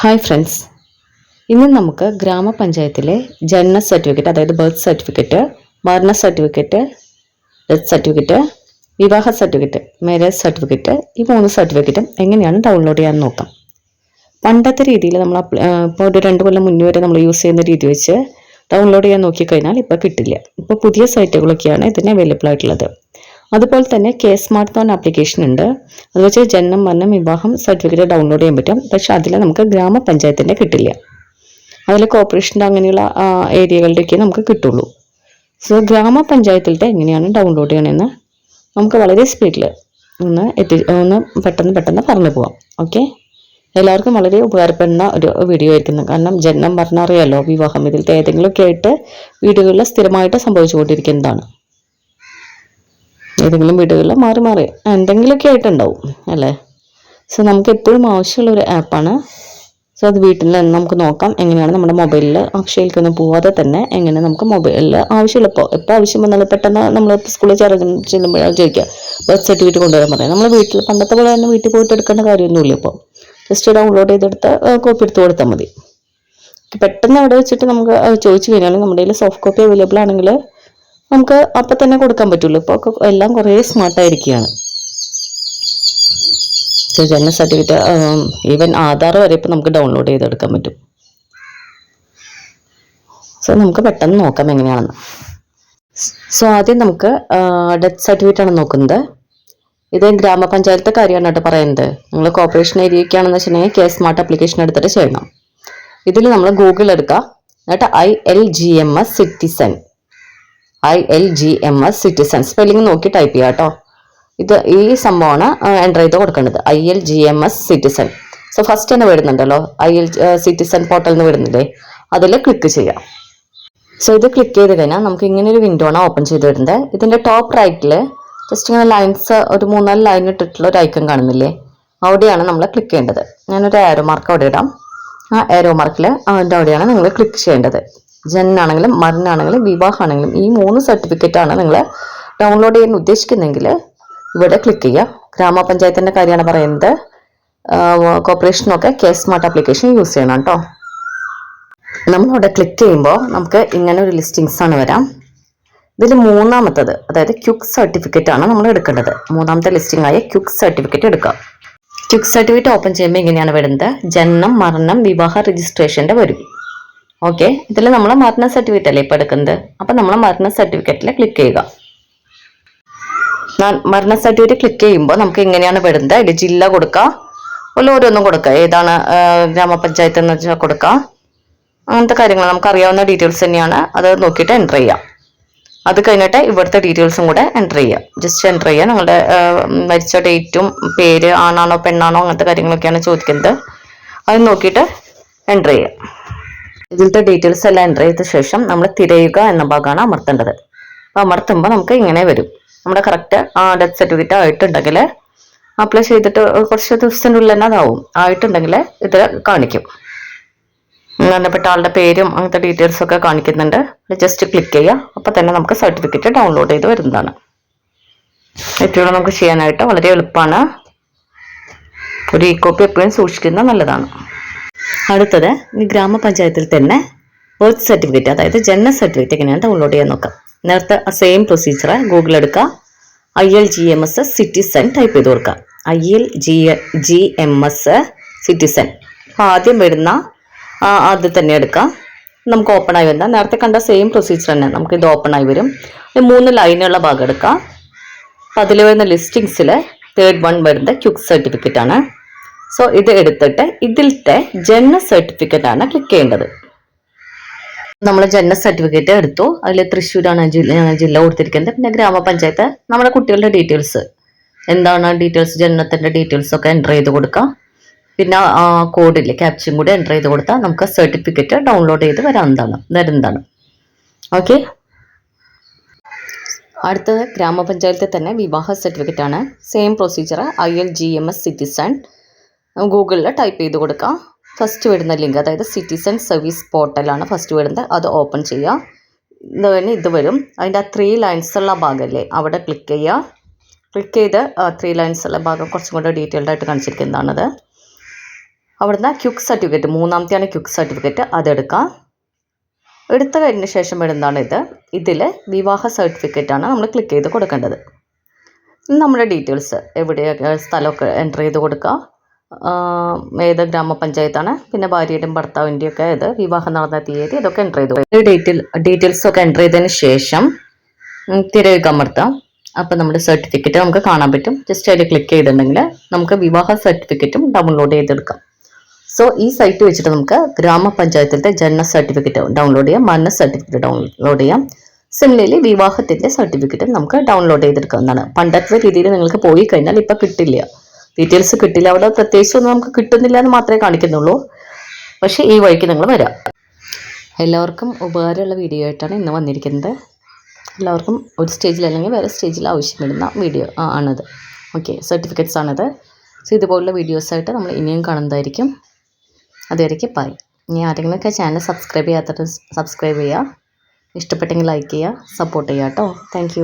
Hi friends ഇന്ന് നമുക്ക് ഗ്രാമപഞ്ചായത്തിലെ ജനന സർട്ടിഫിക്കറ്റ് അതായത് ബർത്ത് സർട്ടിഫിക്കറ്റ് മരണ സർട്ടിഫിക്കറ്റ് ഡെത്ത് സർട്ടിഫിക്കറ്റ് വിവാഹ സർട്ടിഫിക്കറ്റ് മാരേജ് സർട്ടിഫിക്കറ്റ് ഈ മൂന്ന് സർട്ടിഫിക്കറ്റും എങ്ങനെയാണ് ഡൗൺലോഡ് ചെയ്യാൻ നോക്കാം. പണ്ടത്തെ രീതിയിൽ നമ്മൾ ഇപ്പോൾ ഒരു രണ്ട് കൊല്ലം മുന്നേ വരെ നമ്മൾ യൂസ് ചെയ്യുന്ന രീതി വെച്ച് ഡൗൺലോഡ് ചെയ്യാൻ നോക്കിക്കഴിഞ്ഞാൽ ഇപ്പോൾ കിട്ടില്ല. ഇപ്പോൾ പുതിയ സൈറ്റുകളൊക്കെയാണ് ഇതിന് അവൈലബിൾ ആയിട്ടുള്ളത്. അതുപോലെ തന്നെ കെ സ്മാർട്ട് ഫോൺ ആപ്ലിക്കേഷൻ ഉണ്ട്. അത് വെച്ച് ജനനം മരണം വിവാഹം സർട്ടിഫിക്കറ്റ് ഡൗൺലോഡ് ചെയ്യാൻ പറ്റും. പക്ഷെ അതിൽ നമുക്ക് ഗ്രാമപഞ്ചായത്തിന്റെ കിട്ടില്ല. അതിൽ കോർപ്പറേഷന്റെ അങ്ങനെയുള്ള ഏരിയകളുടെയൊക്കെ നമുക്ക് കിട്ടുള്ളൂ. സോ ഗ്രാമപഞ്ചായത്തിലത്തെ എങ്ങനെയാണ് ഡൗൺലോഡ് ചെയ്യണമെന്ന് നമുക്ക് വളരെ സ്പീഡിൽ ഒന്ന് എത്തി ഒന്ന് പെട്ടെന്ന് പെട്ടെന്ന് പറഞ്ഞു പോവാം. ഓക്കെ എല്ലാവർക്കും വളരെ ഉപകാരപ്പെടുന്ന ഒരു വീഡിയോ ആയിരിക്കുന്നു. കാരണം ജനനം അറിയാലോ? വിവാഹം ഇതിലത്തെ ഏതെങ്കിലുമൊക്കെ ആയിട്ട് വീടുകളിൽ സ്ഥിരമായിട്ട് സംഭവിച്ചുകൊണ്ടിരിക്കുന്നതാണ് ഏതെങ്കിലും വീടുകളിൽ മാറി മാറി എന്തെങ്കിലുമൊക്കെ ആയിട്ടുണ്ടാവും അല്ലേ? സോ നമുക്ക് എപ്പോഴും ആവശ്യമുള്ള ഒരു ആപ്പാണ് സോ അത് വീട്ടിൽ നിന്ന് നമുക്ക് നോക്കാം എങ്ങനെയാണ് നമ്മുടെ മൊബൈലിൽ അക്ഷയിലേക്കൊന്നും പോവാതെ തന്നെ എങ്ങനെ നമുക്ക് മൊബൈലിൽ ആവശ്യമുള്ളപ്പോൾ എപ്പോൾ ആവശ്യം വന്നാലും പെട്ടെന്ന് നമ്മൾ സ്കൂളിൽ ചേർന്ന് ചെല്ലുമ്പോഴാണ് ചോദിക്കുക ബർത്ത് സർട്ടിഫിക്കറ്റ് കൊണ്ടുവരാൻ പറയാം. നമ്മൾ വീട്ടിൽ പണ്ടത്തെ പോലെ തന്നെ വീട്ടിൽ പോയിട്ട് എടുക്കേണ്ട കാര്യമൊന്നുമില്ല ഇപ്പോൾ ജസ്റ്റ് ഡൗൺലോഡ് ചെയ്തെടുത്ത് കോപ്പി എടുത്ത് കൊടുത്താൽ മതി. പെട്ടെന്ന് അവിടെ വെച്ചിട്ട് നമുക്ക് ചോദിച്ചു കഴിഞ്ഞാൽ നമ്മുടെ കയ്യിൽ സോഫ്റ്റ് കോപ്പി അവൈലബിൾ ആണെങ്കിൽ നമുക്ക് അപ്പം തന്നെ കൊടുക്കാൻ പറ്റുള്ളൂ. ഇപ്പോൾ എല്ലാം കുറേ സ്മാർട്ടായിരിക്കുകയാണ് ജനന സർട്ടിഫിക്കറ്റ് ഈവൻ ആധാർ വരെ ഇപ്പം നമുക്ക് ഡൗൺലോഡ് ചെയ്തെടുക്കാൻ പറ്റും. സോ നമുക്ക് പെട്ടെന്ന് നോക്കാം എങ്ങനെയാണെന്ന്. സോ ആദ്യം നമുക്ക് ഡെത്ത് സർട്ടിഫിക്കറ്റ് ആണ് നോക്കുന്നത്. ഇത് ഗ്രാമപഞ്ചായത്തെ കാര്യമാണ് കേട്ടോ പറയുന്നത്. നിങ്ങൾ കോപ്പറേഷൻ ഏരിയയ്ക്കാണെന്ന് വെച്ചിട്ടുണ്ടെങ്കിൽ കെ സ്മാർട്ട് ആപ്ലിക്കേഷൻ എടുത്തിട്ട് ചെയ്യണം ഇതിൽ നമ്മൾ ഗൂഗിൾ എടുക്കുക എന്നിട്ട് I L G M S citizen I L G M S citizen spelling നോക്കി ടൈപ്പ് ചെയ്യാം കേട്ടോ ഇത് ഈ സംഭവമാണ് എന്റർ ചെയ്ത് കൊടുക്കേണ്ടത്. I L G M S citizen so first തന്നെ വരുന്നുണ്ടല്ലോ. ഐ എൽ സിറ്റിസൺ പോർട്ടൽ എന്ന് വരുന്നില്ലേ? അതിൽ ക്ലിക്ക് ചെയ്യാം. സോ ഇത് ക്ലിക്ക് ചെയ്ത് കഴിഞ്ഞാൽ നമുക്ക് ഇങ്ങനെ ഒരു വിൻഡോ ആണ് ഓപ്പൺ ചെയ്ത് വരുന്നത് ഇതിന്റെ ടോപ്പ് റൈറ്റിൽ ജസ്റ്റ് ഇങ്ങനെ ലൈൻസ് ഒരു മൂന്നാൽ ലൈൻ ഇട്ടിട്ടുള്ള ഒരു ഐക്കൺ കാണുന്നില്ലേ? അവിടെയാണ് നമ്മൾ ക്ലിക്ക് ചെയ്യേണ്ടത്. ഞാനൊരു ആരോ മാർക്ക് അവിടെ ഇടാം. ആ ആരോ മാർക്കിൽ അതിന്റെ അവിടെയാണ് നിങ്ങൾ ക്ലിക്ക് ചെയ്യേണ്ടത്. ജനനാണെങ്കിലും മരണാണെങ്കിലും വിവാഹമാണെങ്കിലും ഈ മൂന്ന് സർട്ടിഫിക്കറ്റ് ആണ് നിങ്ങൾ ഡൗൺലോഡ് ചെയ്യാൻ ഉദ്ദേശിക്കുന്നെങ്കിൽ ഇവിടെ ക്ലിക്ക് ചെയ്യുക. ഗ്രാമപഞ്ചായത്തിന്റെ കാര്യമാണ് പറയുന്നത്. കോർപ്പറേഷനൊക്കെ കെ സ്മാർട്ട് ആപ്ലിക്കേഷൻ യൂസ് ചെയ്യണം കേട്ടോ. നമ്മളിവിടെ ക്ലിക്ക് ചെയ്യുമ്പോൾ നമുക്ക് ഇങ്ങനെ ഒരു ലിസ്റ്റിങ്സ് ആണ് വരാം. ഇതിൽ മൂന്നാമത്തത് അതായത് ക്യുക്ക് സർട്ടിഫിക്കറ്റ് ആണ് നമ്മൾ എടുക്കേണ്ടത്. മൂന്നാമത്തെ ലിസ്റ്റിംഗ് ആയ ക്യുക്ക് സർട്ടിഫിക്കറ്റ് എടുക്കുക ക്യുക്ക് സർട്ടിഫിക്കറ്റ് ഓപ്പൺ ചെയ്യുമ്പോൾ ഇങ്ങനെയാണ് വരുന്നത്. ജനനം മരണം വിവാഹ രജിസ്ട്രേഷന്റെ വരും. ഓക്കെ ഇതിൽ നമ്മൾ മരണ സർട്ടിഫിക്കറ്റ് അല്ലേ ഇപ്പോൾ എടുക്കുന്നത്? അപ്പം നമ്മൾ മരണ സർട്ടിഫിക്കറ്റിൽ ക്ലിക്ക് ചെയ്യുക. മരണ സർട്ടിഫിക്കറ്റ് ക്ലിക്ക് ചെയ്യുമ്പോൾ നമുക്ക് എങ്ങനെയാണ് വരുന്നത് അതിൽ ജില്ല കൊടുക്കുക. അല്ലെങ്കിൽ ഓരോന്നും കൊടുക്കുക. ഏതാണ് ഗ്രാമപഞ്ചായത്ത് എന്ന് വെച്ചാൽ കൊടുക്കുക. അങ്ങനത്തെ കാര്യങ്ങൾ നമുക്ക് അറിയാവുന്ന ഡീറ്റെയിൽസ് തന്നെയാണ്. അത് നോക്കിയിട്ട് എന്റർ ചെയ്യാം അത് കഴിഞ്ഞിട്ട് ഇവിടുത്തെ ഡീറ്റെയിൽസും കൂടെ എന്റർ ചെയ്യാം ജസ്റ്റ് എന്റർ ചെയ്യുക. നിങ്ങളുടെ മരിച്ച ഡേറ്റും പേര് ആണാണോ പെണ്ണാണോ അങ്ങനത്തെ കാര്യങ്ങളൊക്കെയാണ് ചോദിക്കുന്നത്. അത് നോക്കിയിട്ട് എന്റർ ചെയ്യാം ഇതിലത്തെ ഡീറ്റെയിൽസ് എല്ലാം എന്റർ ചെയ്ത ശേഷം നമ്മൾ തിരയുക എന്ന ഭാഗമാണ് അമർത്തേണ്ടത്. അപ്പോൾ അമർത്തുമ്പോൾ നമുക്ക് ഇങ്ങനെ വരും. നമ്മുടെ കറക്റ്റ് ആ ഡെത്ത് സർട്ടിഫിക്കറ്റ് ആയിട്ടുണ്ടെങ്കിൽ അപ്ലൈ ചെയ്തിട്ട് കുറച്ച് ദിവസത്തിന്റെ ഉള്ളിൽ തന്നെ അതാവും. ആയിട്ടുണ്ടെങ്കിൽ ഇത് കാണിക്കും. ബന്ധപ്പെട്ട ആളുടെ പേരും അങ്ങനത്തെ ഡീറ്റെയിൽസ് ഒക്കെ കാണിക്കുന്നുണ്ട്. ജസ്റ്റ് ക്ലിക്ക് ചെയ്യുക. അപ്പോൾ തന്നെ നമുക്ക് സർട്ടിഫിക്കറ്റ് ഡൗൺലോഡ് ചെയ്ത് വരുന്നതാണ്. ഏറ്റവും നമുക്ക് ചെയ്യാനായിട്ട് വളരെ എളുപ്പമാണ്. ഒരു ഇ കോപ്പി എപ്പോഴും സൂക്ഷിക്കുന്നത് നല്ലതാണ്. അടുത്തത് ഗ്രാമപഞ്ചായത്തിൽ തന്നെ ബർത്ത് സർട്ടിഫിക്കറ്റ് അതായത് ജനന സർട്ടിഫിക്കറ്റ് എങ്ങനെയാണ് ഡൗൺലോഡ് ചെയ്യാൻ നോക്കാം. നേരത്തെ സെയിം പ്രൊസീജിയർ ഗൂഗിൾ എടുക്കുക I L G M S citizen type ചെയ്ത് കൊടുക്കുക I L G G M S citizen അപ്പോൾ ആദ്യം വരുന്ന അത് തന്നെ എടുക്കാം. നമുക്ക് ഓപ്പൺ ആയി വരുന്ന നേരത്തെ കണ്ട സെയിം പ്രൊസീജിയർ തന്നെ. നമുക്ക് ഇത് ഓപ്പൺ ആയി വരും. മൂന്ന് ലൈനുള്ള ഭാഗം എടുക്കാം. അപ്പം അതിൽ വരുന്ന ലിസ്റ്റിങ്സിൽ തേർഡ് വൺ വരുന്ന ക്യുക്ക് സർട്ടിഫിക്കറ്റ് ആണ്. സോ ഇത് എടുത്തിട്ട് ഇതിലത്തെ ജനന സർട്ടിഫിക്കറ്റ് ആണ് ക്ലിക്ക് ചെയ്യേണ്ടത്. നമ്മൾ ജനന സർട്ടിഫിക്കറ്റ് എടുത്തു. അതിൽ തൃശ്ശൂരാണ് ജില്ല ജില്ല കൊടുത്തിരിക്കുന്നത്. പിന്നെ ഗ്രാമപഞ്ചായത്ത് നമ്മുടെ കുട്ടികളുടെ ഡീറ്റെയിൽസ് എന്താണ് ഡീറ്റെയിൽസ് ജനനത്തിന്റെ ഡീറ്റെയിൽസ് ഒക്കെ എന്റർ ചെയ്ത് കൊടുക്കാം. പിന്നെ ആ കോഡിൽ ക്യാപ്ഷൻ കൂടി എന്റർ ചെയ്ത് കൊടുത്താൽ നമുക്ക് സർട്ടിഫിക്കറ്റ് ഡൗൺലോഡ് ചെയ്ത് വരാവുന്നതാണ് വരുന്നതാണ് ഓക്കെ അടുത്തത് ഗ്രാമപഞ്ചായത്തിൽ തന്നെ വിവാഹ സർട്ടിഫിക്കറ്റ് ആണ്. Same procedure I L G M S citizen ഗൂഗിളിൽ ടൈപ്പ് ചെയ്ത് കൊടുക്കാം. ഫസ്റ്റ് വരുന്ന ലിങ്ക് അതായത് സിറ്റിസൺ സർവീസ് പോർട്ടലാണ് ഫസ്റ്റ് വരുന്നത്. അത് ഓപ്പൺ ചെയ്യുക ഇത് ഇത് വരും. അതിന്റെ ആ ത്രീ ലൈൻസ് ഉള്ള ഭാഗമല്ലേ അവിടെ ക്ലിക്ക് ചെയ്യുക ക്ലിക്ക് ചെയ്ത് ത്രീ ലൈൻസ് ഉള്ള ഭാഗം കുറച്ചും കൂടെ ഡീറ്റെയിൽഡ് ആയിട്ട് കാണിച്ചിരിക്കുന്നതാണത്. അവിടുന്ന് ക്യുക്ക് സർട്ടിഫിക്കറ്റ് മൂന്നാമത്തെയാണ് ക്യുക്ക് സർട്ടിഫിക്കറ്റ് അതെടുക്കാം എടുത്തു കഴിഞ്ഞ ശേഷം വരുന്നതാണ് ഇത്. ഇതിൽ വിവാഹ സർട്ടിഫിക്കറ്റാണ് നമ്മൾ ക്ലിക്ക് ചെയ്ത് കൊടുക്കേണ്ടത്. നമ്മുടെ ഡീറ്റെയിൽസ് എവിടെയൊക്കെ സ്ഥലമൊക്കെ എന്റർ ചെയ്ത് കൊടുക്കുക ഏത് ഗ്രാമപഞ്ചായത്താണ്? പിന്നെ ഭാര്യയുടെയും ഭർത്താവിന്റെയും ഒക്കെ ഇത് വിവാഹം നടന്ന തീയതി ഇതൊക്കെ എന്റർ ചെയ്തു. ഡീറ്റെയിൽ ഡീറ്റെയിൽസ് ഒക്കെ എന്റർ ചെയ്തതിന് ശേഷം തിരയുക അമർത്താം അപ്പം നമ്മുടെ സർട്ടിഫിക്കറ്റ് നമുക്ക് കാണാൻ പറ്റും. ജസ്റ്റ് അതിൽ ക്ലിക്ക് ചെയ്തിട്ടുണ്ടെങ്കിൽ നമുക്ക് വിവാഹ സർട്ടിഫിക്കറ്റും ഡൗൺലോഡ് ചെയ്തെടുക്കാം. സോ ഈ സൈറ്റ് വെച്ചിട്ട് നമുക്ക് ഗ്രാമപഞ്ചായത്തിലെ ജനന സർട്ടിഫിക്കറ്റ് ഡൗൺലോഡ് ചെയ്യാം മരണ സർട്ടിഫിക്കറ്റ് ഡൗൺലോഡ് ചെയ്യാം. സിമിലർലി വിവാഹത്തിന്റെ സർട്ടിഫിക്കറ്റും നമുക്ക് ഡൗൺലോഡ് ചെയ്തെടുക്കാവുന്നതാണ് പണ്ടത്തെ രീതിയിൽ നിങ്ങൾക്ക് പോയി കഴിഞ്ഞാൽ ഇപ്പോൾ കിട്ടില്ല. ഡീറ്റെയിൽസ് കിട്ടില്ല. അവിടെ പ്രത്യേകിച്ച് ഒന്നും നമുക്ക് കിട്ടുന്നില്ല എന്ന് മാത്രമേ കാണിക്കുന്നുള്ളൂ. പക്ഷേ ഈ വഴിക്ക് നിങ്ങൾ വരാം. എല്ലാവർക്കും ഉപകാരമുള്ള വീഡിയോ ആയിട്ടാണ് ഇന്ന് വന്നിരിക്കുന്നത്. എല്ലാവർക്കും ഒരു സ്റ്റേജിൽ അല്ലെങ്കിൽ വേറെ സ്റ്റേജിൽ ആവശ്യപ്പെടുന്ന വീഡിയോ ആണത്. ഓക്കെ സർട്ടിഫിക്കറ്റ്സ് ആണത്. സോ ഇതുപോലുള്ള വീഡിയോസായിട്ട് നമ്മൾ ഇനിയും കാണുന്നതായിരിക്കും. അതുവരേക്കും ബൈ ഇനി ആരെങ്കിലുമൊക്കെ ചാനൽ സബ്സ്ക്രൈബ് ചെയ്യാത്തത് സബ്സ്ക്രൈബ് ചെയ്യുക. ഇഷ്ടപ്പെട്ടെങ്കിൽ ലൈക്ക് ചെയ്യുക സപ്പോർട്ട് ചെയ്യുക കേട്ടോ. താങ്ക്